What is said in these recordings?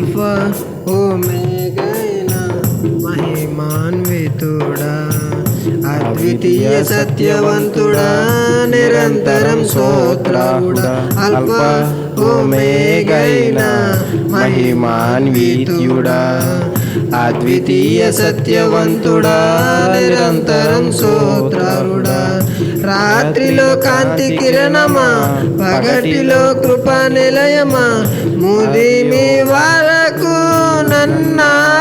Alpha ఓమేగైన మహిమాన్వితుడా అద్వితీయ సత్యవంతుడా నిరంతరం స్తోత్రముడా alpha ఓమేగైన మహిమాన్వితుడా అద్వితీయ సత్యవంతుడా నిరంతరం స్తోత్రుడా రాత్రిలో కాంతి కిరణమా పగటిలో కృప నిలయమా ముదిమి వరకు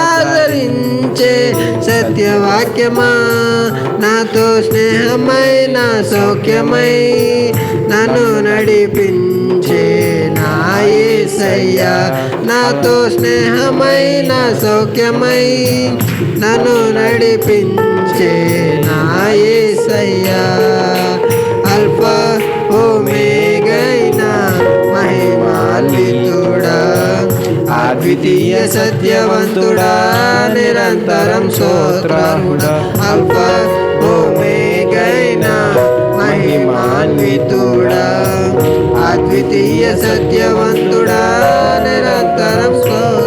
నన్నాదరించే సత్యవాక్యమా? నాతో స్నేహమైన సౌఖ్యమై నన్ను నడిపించే నాయసయ్యా నాతో స్నేహమైన సౌఖ్యమై నన్ను నడిపించే నాయసయ్యా అల్ఫా ఓమే ద్వితీయ సత్యవంతుడా నిరంతరం స్తోత్రముడా అల్ప ఓమేగైన మహిమాన్వితుడా. అద్వితీయ సత్యవంతుడా నిరంతరం సో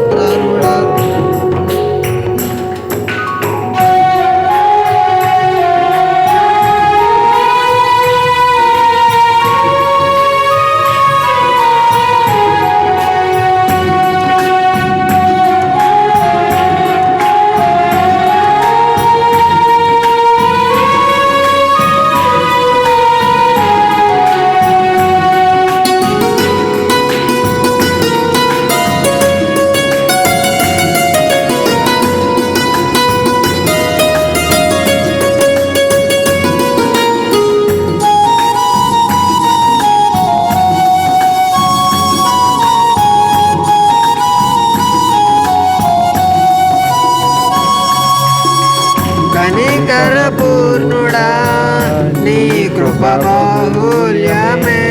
కృప బాహుల్యమే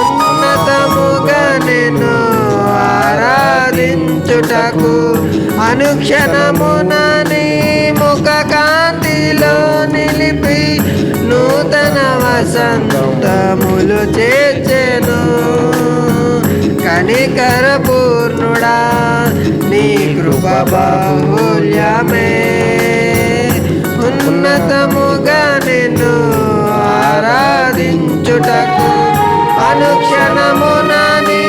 ఉన్నతముగా నేను ఆరాధించుటకు అనుక్షణమున నీ ముఖ కాంతిలో నిలిపి నూతన వసంతములు చేర్చెను. కనికర పూర్ణుడా నీ కృప బాహుల్యమే. ఉన్నతము చేయుటకు అనుక్షణమున నీ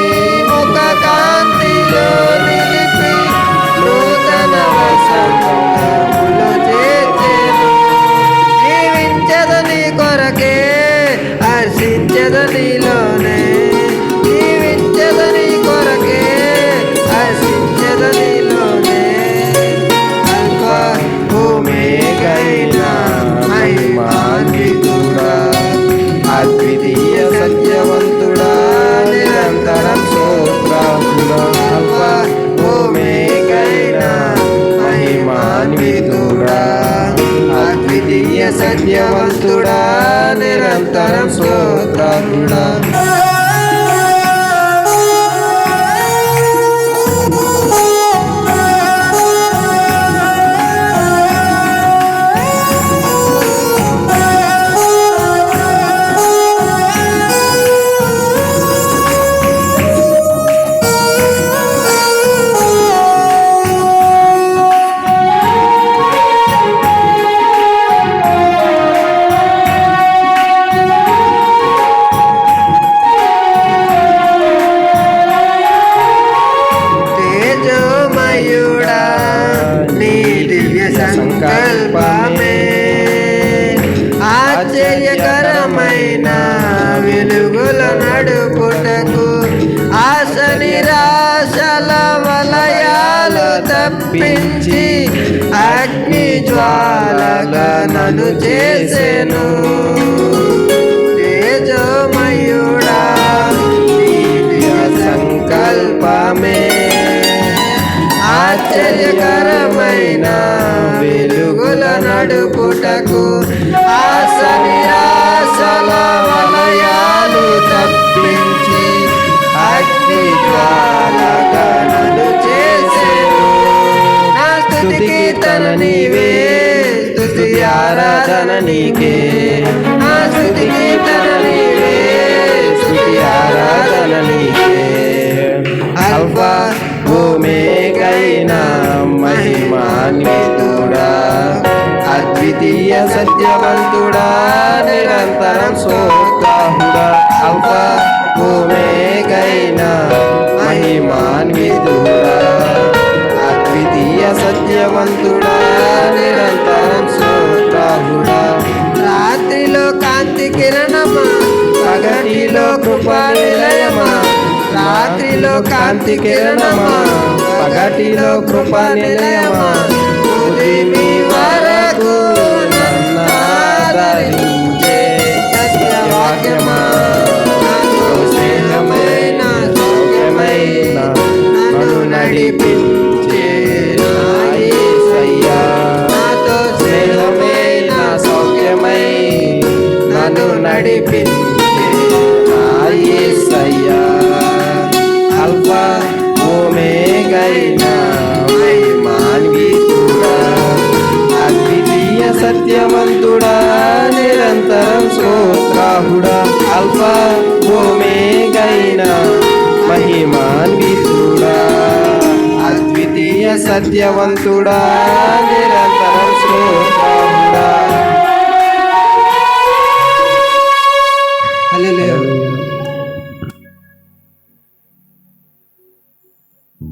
ముఖ కాంతిలో నిరాశల వలయాలు తప్పించి అగ్ని జ్వాలగా నన్ను చేసెను. తేజోమయుడా సంకల్పమే. ఆశ్చర్యకరమైన వెలుగుల నడుపుటకు ఆరాధన నీకే నా స్థుతి కీర్తన నీవే స్థుతి ఆరాధన నీకే అల్ఫా భూమికైన మహిమాన్వితుడా అద్వితీయ సత్యవంతుడా నిరంతరం సోత్సాహుడా అల్ఫా భూమికైన మహిమాన్వితుడా అద్వితీయ సత్యవంతుడా రాత్రిలో కిరణమా? పగటిలో కృపా నిలయమా? రాత్రిలో కాంతి కిరణమా? పగటిలో కృపా నిలయమా? నన్ను నడిపించే నా యేసయ్యా. అల్ఫా ఓమేగైన మహిమాన్వితుడా అద్వితీయ సత్యవంతుడా నిరంతరం స్తోత్రాహుడా అల్ఫా ఓమేగైన మహిమాన్వితుడా అద్వితీయ సత్యవంతుడా నిరంతరం స్తోత్ర Beleza.